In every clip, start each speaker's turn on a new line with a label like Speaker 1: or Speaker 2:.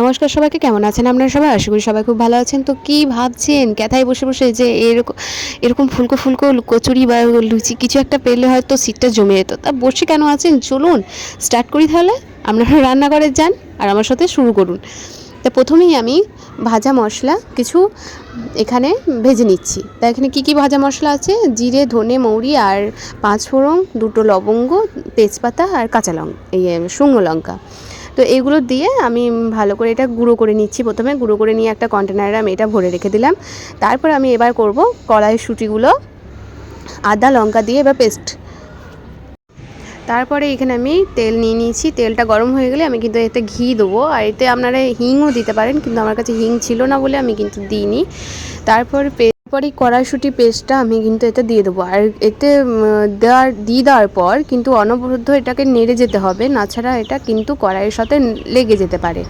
Speaker 1: নমস্কার সবাইকে, কেমন আছেন আপনারা সবাই? আশা করি সবাই খুব ভালো আছেন। তো কি ভাবছেন? কেথায় বসে বসে যে এরকম এরকম ফুলকো ফুলকো কচুরি বা লুচি কিছু একটা পেলে হয়তো সিটটা জমে যেত। তা বসে কেন আছেন? চলুন স্টার্ট করি তাহলে। আপনারা রান্নাঘরে যান আর আমার সাথে শুরু করুন। তা প্রথমেই আমি ভাজা মশলা কিছু এখানে ভেজে নিচ্ছি। তা এখানে কী কী ভাজা মশলা আছে? জিরে, ধনে, মৌরি আর পাঁচ ফোড়ন দুটো লবঙ্গ, তেজপাতা আর কাঁচা লঙ্কা এই, শুকনো লঙ্কা। তো এগুলো দিয়ে আমি ভালো করে এটা গুঁড়ো করে নিচ্ছি প্রথমে। গুঁড়ো করে নিয়ে একটা কন্টেনারে আমি এটা ভরে রেখে দিলাম। তারপর আমি এবার করব কড়াইশুঁটিগুলো আদা, লঙ্কা দিয়ে এবার পেস্ট তারপরে এখানে আমি তেল নিয়ে নিয়েছি। তেলটা গরম হয়ে গেলে আমি কিন্তু এতে ঘি দেবো। আর এতে আপনারা হিংও দিতে পারেন, কিন্তু আমার কাছে হিং ছিল না বলে আমি কিন্তু দিইনি। তারপর তারপরে কড়াইশুঁটি পেস্টটা আমি কিন্তু এতে দিয়ে দেবো। আর এতে দেওয়ার, দিয়ে দেওয়ার পর কিন্তু অনবরুদ্ধ এটাকে নেড়ে যেতে হবে। নাছাড়া এটা কিন্তু কড়াইয়ের সাথে লেগে যেতে পারে।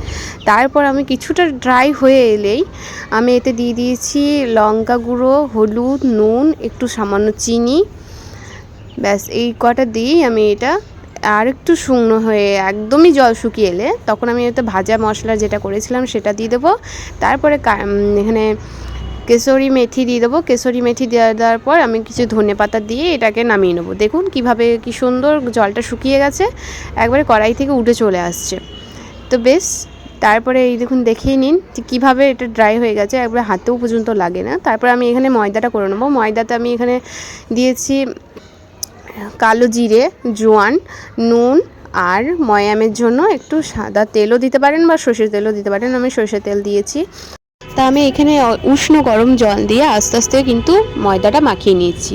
Speaker 1: তারপর আমি কিছুটা ড্রাই হয়ে এলেই আমি এতে দিয়ে দিয়েছি লঙ্কা গুঁড়ো, হলুদ, নুন, একটু সামান্য চিনি। ব্যাস, এই কটা দিয়েই আমি এটা আর একটু শুকনো হয়ে একদমই জল শুকিয়ে এলে তখন আমি এতে ভাজা মশলা যেটা করেছিলাম সেটা দিয়ে দেবো। তারপরে এখানে কেশরি মেথি দিয়ে দেবো। কেশরি মেথি দেওয়া দেওয়ার পর আমি কিছু ধনে পাতা দিয়ে এটাকে নামিয়ে নেব। দেখুন কীভাবে কি সুন্দর জলটা শুকিয়ে গেছে। একবারে কড়াই থেকে উঠে চলে আসছে। তো বেশ, তারপরে এই দেখুন দেখেই নিন যে কীভাবে এটা ড্রাই হয়ে গেছে। একবারে হাতেও পর্যন্ত লাগে না। তারপরে আমি এখানে ময়দাটা করে নেব। ময়দাতে আমি এখানে দিয়েছি কালো জিরে, জোয়ান, নুন আর ময়ামের জন্য একটু সাদা তেলও দিতে পারেন বা সর্ষের তেলও দিতে পারেন। আমি সর্ষের তেল দিয়েছি। তা আমি এখানে উষ্ণ গরম জল দিয়ে আস্তে আস্তে কিন্তু ময়দাটা মাখিয়ে নিয়েছি।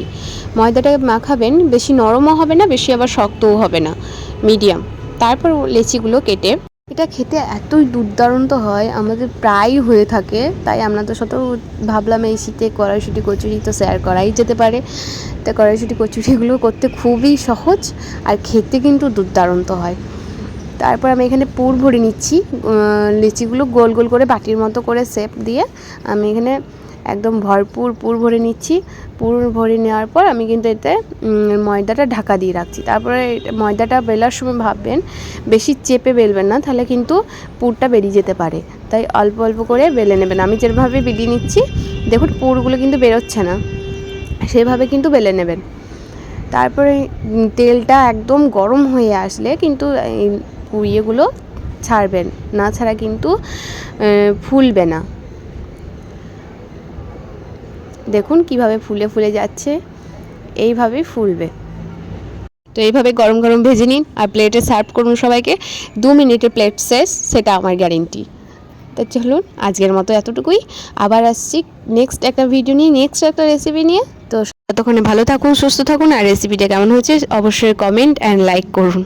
Speaker 1: ময়দাটা মাখাবেন, বেশি নরমও হবে না, বেশি আবার শক্তও হবে না। মিডিয়াম। তারপর লেচিগুলো কেটে, এটা খেতে এতই দুর্দান্ত হয়, আমাদের প্রায় হয়ে থাকে, তাই আপনাদের সাথেও ভাবলাম এই শীতে কড়াইশুটি, কচুরি তো শেয়ার করাই যেতে পারে। তা কড়াইশুটি কচুরিগুলো করতে খুবই সহজ, আর খেতে কিন্তু দুর্দান্ত হয়। তারপর আমি এখানে পুর ভরে নিচ্ছি লিচিগুলো গোল গোল করে বাটির মতো করে শেপ দিয়ে আমি এখানে একদম ভরপুর পুর ভরে নিচ্ছি। পুর ভরে নেওয়ার পর আমি কিন্তু এতে ময়দাটা ঢাকা দিয়ে রাখছি। তারপরে ময়দাটা বেলার সময় ভাববেন, বেশি চেপে বেলবেন না, তাহলে কিন্তু পুরটা বেরিয়ে যেতে পারে। তাই অল্প অল্প করে বেলে নেবেন। আমি যেভাবে বেলিয়ে নিচ্ছি, দেখুন পুরগুলো কিন্তু বেরোচ্ছে না, সেভাবে কিন্তু বেলে নেবেন। তারপরে তেলটা একদম গরম হয়ে আসলে কিন্তু এই ইয়েগুলো ছাড়বেন। না ছাড়া কিন্তু ফুলবে না। দেখুন কীভাবে ফুলে ফুলে যাচ্ছে, এইভাবেই ফুলবে। তো এইভাবে গরম গরম ভেজে নিন আর প্লেটে সার্ভ করুন সবাইকে। দু মিনিটে প্লেট শেষ, সেটা আমার গ্যারেন্টি। তো চলুন, আজকের মতো এতটুকুই। আবার আসছি নেক্সট একটা ভিডিও নিয়ে, নেক্সট একটা রেসিপি নিয়ে। তো ততক্ষণে ভালো থাকুন, সুস্থ থাকুন আর রেসিপিটা কেমন হয়েছে অবশ্যই কমেন্ট অ্যান্ড লাইক করুন।